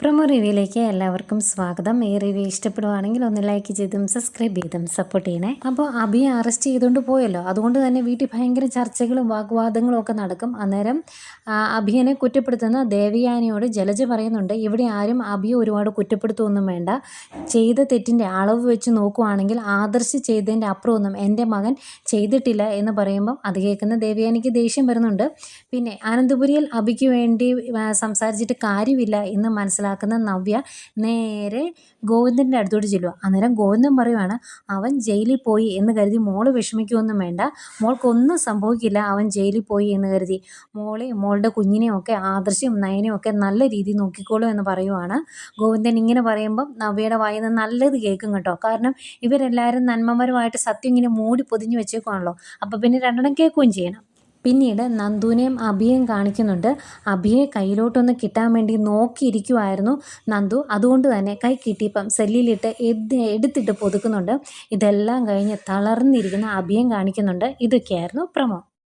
Promo റിവ്യൂയിലേക്ക് എല്ലാവർക്കും സ്വാഗതം. ഈ റിവ്യൂ ഇഷ്ടപ്പെടുവാണെങ്കിൽ ഒന്ന് ലൈക്ക് ചെയ്തും സബ്സ്ക്രൈബ് ചെയ്തും സപ്പോർട്ട് ചെയ്യണേ. അപ്പോൾ അഭിയെ അറസ്റ്റ് ചെയ്തുകൊണ്ട് പോയല്ലോ. അതുകൊണ്ട് തന്നെ വീട്ടിൽ ഭയങ്കര ചർച്ചകളും വാഗ്വാദങ്ങളും ഒക്കെ നടക്കും. അന്നേരം അഭിയനെ കുറ്റപ്പെടുത്തുന്ന ദേവയാനിയോട് ജലജ പറയുന്നുണ്ട് ഇവിടെ ആരും അഭിയെ ഒരുപാട് കുറ്റപ്പെടുത്തുമൊന്നും വേണ്ട. ചെയ്ത തെറ്റിന്റെ അളവ് വെച്ച് നോക്കുവാണെങ്കിൽ ആദർശ് ചെയ്തതിന്റെ അപ്പുറമൊന്നും എന്റെ മകൻ ചെയ്തിട്ടില്ല എന്ന് പറയുമ്പം അത് കേൾക്കുന്ന ദേവയാനിക്ക് ദേഷ്യം വരുന്നുണ്ട്. പിന്നെ അനന്തപുരിയിൽ അഭിക്ക് വേണ്ടി സംസാരിച്ചിട്ട് കാര്യമില്ല എന്ന് മനസ്സിലാക്കുന്ന നവ്യ നേരെ ഗോവിന്ദന്റെ അടുത്തോട്ട് ചെല്ലുക അന്നേരം ഗോവിന്ദൻ പറയുവാണ് അവൻ ജയിലിൽ പോയി എന്ന് കരുതി മോൾ വിഷമിക്കുമൊന്നും വേണ്ട. മോൾക്കൊന്നും സംഭവിക്കില്ല. അവൻ ജയിലിൽ പോയി എന്ന് കരുതി. മോളെയും മോളുടെ കുഞ്ഞിനെയും ഒക്കെ ആദർശയും നയനെയും ഒക്കെ നല്ല രീതിയിൽ നോക്കിക്കോളൂ എന്ന് പറയുവാണ് ഗോവിന്ദൻ ഇങ്ങനെ പറയുമ്പം നവ്യയുടെ വായിൽ നല്ലത് കേൾക്കും കേട്ടോ. കാരണം ഇവരെല്ലാവരും നന്മമാരുമായിട്ട് സത്യം ഇങ്ങനെ മൂടി പൊതിഞ്ഞ് വെച്ചേക്കുവാണല്ലോ. അപ്പോൾ പിന്നെ രണ്ടെണ്ണം കേൾക്കുകയും ചെയ്യണം. പിന്നീട് നന്ദുവിനെയും അഭിയെയും കാണിക്കുന്നുണ്ട്. അഭിയെ കയ്യിലോട്ടൊന്ന് കിട്ടാൻ വേണ്ടി നോക്കിയിരിക്കുമായിരുന്നു നന്ദു. അതുകൊണ്ട് തന്നെ കൈ കിട്ടിയപ്പം സെല്ലിലിട്ട് എടുത്തിട്ട് പൊതുക്കുന്നുണ്ട്. ഇതെല്ലാം കഴിഞ്ഞ് തളർന്നിരിക്കുന്ന അഭിയം കാണിക്കുന്നുണ്ട്. ഇതൊക്കെയായിരുന്നു പ്രമോ.